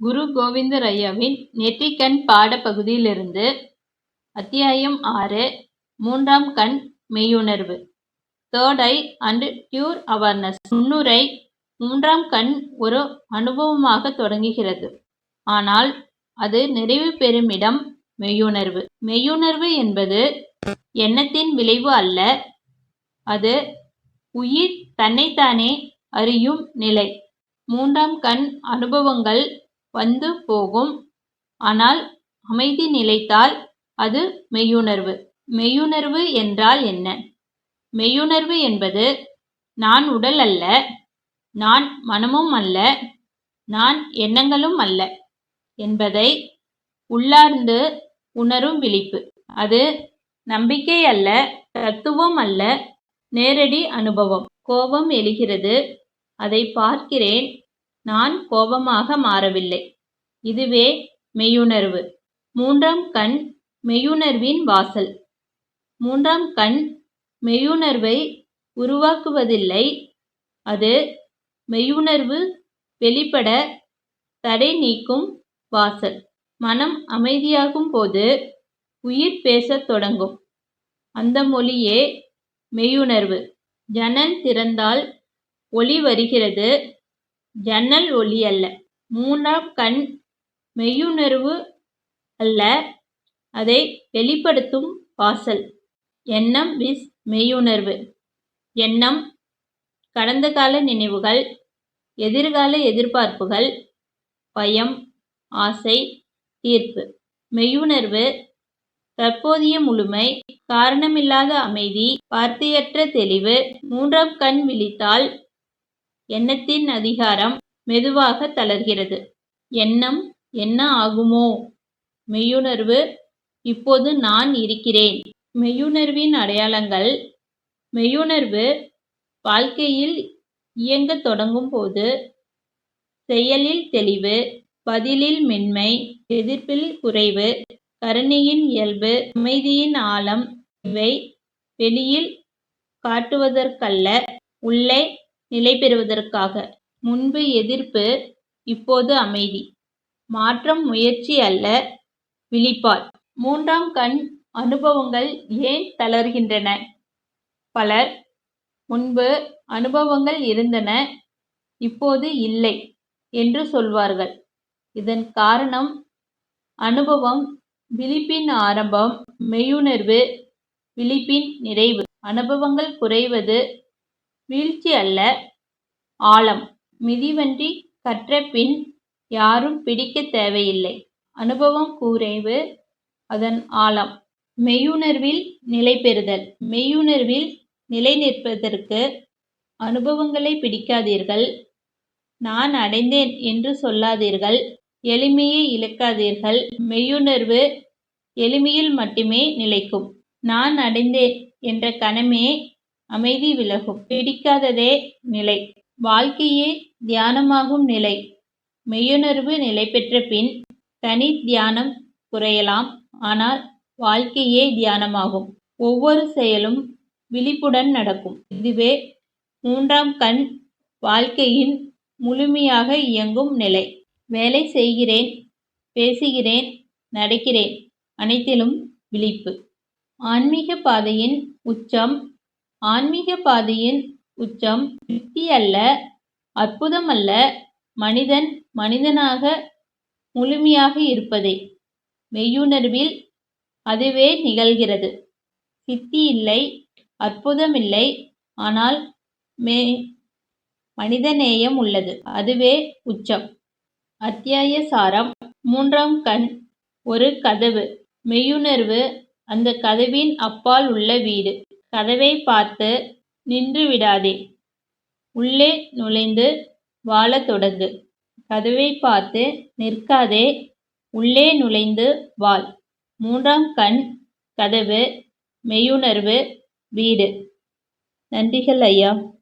குரு கோவிந்தராயாவின் நெற்றிக்கண் பாடப்பகுதியிலிருந்து அத்தியாயம் ஆறு மூன்றாம் கண் மெய்யுணர்வு. Third eye and true awareness முன்னுரை மூன்றாம் கண் ஒரு அனுபவமாக தொடங்குகிறது. ஆனால் அது நிறைவு பெறும் இடம் மெய்யுணர்வு. மெய்யுணர்வு என்பது எண்ணத்தின் விளைவு அல்ல அது உயிர் தன்னைத்தானே அறியும் நிலை. மூன்றாம் கண் அனுபவங்கள் வந்து போகும். ஆனால் அமைதி நிலைத்தால் அது மெய்யுணர்வு. மெய்யுணர்வு என்றால் என்ன? மெய்யுணர்வு என்பது நான் உடல் அல்ல நான் மனமும் அல்ல நான் எண்ணங்களும் அல்ல என்பதை உள்ளார்ந்து உணரும் விழிப்பு. அது நம்பிக்கை அல்ல தத்துவம் அல்ல நேரடி அனுபவம். கோபம் எழுகிறது அதை பார்க்கிறேன் நான் கோபமாக மாறவில்லை. இதுவே மெய்யுணர்வு. மூன்றாம் கண் மெய்யுணர்வின் வாசல். மூன்றாம் கண் மெய்யுணர்வை உருவாக்குவதில்லை. அது மெய்யுணர்வு வெளிப்பட தடை நீக்கும் வாசல். மனம் அமைதியாகும் போது உயிர் பேசத் தொடங்கும். அந்த மொழியே மெய்யுணர்வு. ஜன்னல் திறந்தால் ஒளி வருகிறது. ஜன்னல் ஒளி அல்ல. மூன்றாம் கண் மெய்யுணர்வு அல்ல. அதை வெளிப்படுத்தும் வாசல். எண்ணம் விஸ் மெய்யுணர்வு. எண்ணம் கடந்த கால நினைவுகள் எதிர்கால எதிர்பார்ப்புகள் பயம் ஆசை தீர்ப்பு. மெய்யுணர்வு தற்போதைய முழுமை காரணமில்லாத அமைதி வார்த்தையற்ற தெளிவு. மூன்றாம் கண் விழித்தால் எண்ணத்தின் அதிகாரம் மெதுவாக தளர்கிறது. எண்ணம் என்ன ஆகுமோ? மெய்யுணர்வு இப்போது நான் இருக்கிறேன். மெய்யுணர்வின் அடையாளங்கள் மெய்யுணர்வு வாழ்க்கையில் இயங்கத் தொடங்கும் போது செயலில் தெளிவு பதிலில் மென்மை எதிர்ப்பில் குறைவு கருணையின் இயல்பு அமைதியின் ஆழம் இவை வெளியில் காட்டுவதற்கல்ல உள்ளே நிலை பெறுவதற்காக. முன்பு எதிர்ப்பு இப்போது அமைதி. மாற்றம் முயற்சி அல்ல விழிப்பால். மூன்றாம் கண் அனுபவங்கள் ஏன் தளர்கின்றன? பலர் முன்பு அனுபவங்கள் இருந்தன இப்போது இல்லை என்று சொல்வார்கள். இதன் காரணம் அனுபவம் விழிப்பின் ஆரம்பம் மெய்யுணர்வு விழிப்பின் நிறைவு. அனுபவங்கள் குறைவது வீழ்ச்சி அல்ல. ஆழம். மிதிவண்டி கற்ற பின் யாரும் பிடிக்க தேவையில்லை. அனுபவம் குறைவு அதன் ஆழம். மெய்யுணர்வில் நிலை பெறுதல். மெய்யுணர்வில் நிலை நிற்பதற்கு அனுபவங்களை பிடிக்காதீர்கள். நான் அடைந்தேன் என்று சொல்லாதீர்கள். எளிமையை இழக்காதீர்கள். மெய்யுணர்வு எளிமையில் மட்டுமே நிலைக்கும். நான் அடைந்தேன் என்ற கணமே அமைதி விலகும். பிடிக்காததே நிலை. வாழ்க்கையே தியானமாகும் நிலை. மெய்யுணர்வு நிலை பெற்ற பின் தனி தியானம் குறையலாம். ஆனால் வாழ்க்கையே தியானமாகும். ஒவ்வொரு செயலும் விழிப்புடன் நடக்கும். இதுவே மூன்றாம் கண் வாழ்க்கையின் முழுமையாக இயங்கும் நிலை. வேலை செய்கிறேன் பேசுகிறேன் நடக்கிறேன். அனைத்திலும் விழிப்பு. ஆன்மீக பாதையின் உச்சம் ஆன்மீக பாதையின் உச்சம் யுக்தி அல்ல அற்புதம் அல்ல மனிதன் மனிதனாக முழுமையாக இருப்பதே. மெய்யுணர்வில் அதுவே நிகழ்கிறது. சித்தி இல்லை அற்புதம் இல்லை ஆனால் மே மனிதநேயம் உள்ளது. அதுவே உச்சம். அத்தியாய சாரம் மூன்றாம் கண் ஒரு கதவு. மெய்யுணர்வு அந்த கதவின் அப்பால் உள்ள வீடு. கதவை பார்த்து நின்று விடாதே. உள்ளே நுழைந்து வாழத் தொடங்கு. கதவை பார்த்து நிற்காதே. உள்ளே நுழைந்து வாழ். மூன்றாம் கண் கதவு மெய்யுணர்வு வீடு. நன்றிகள் ஐயா.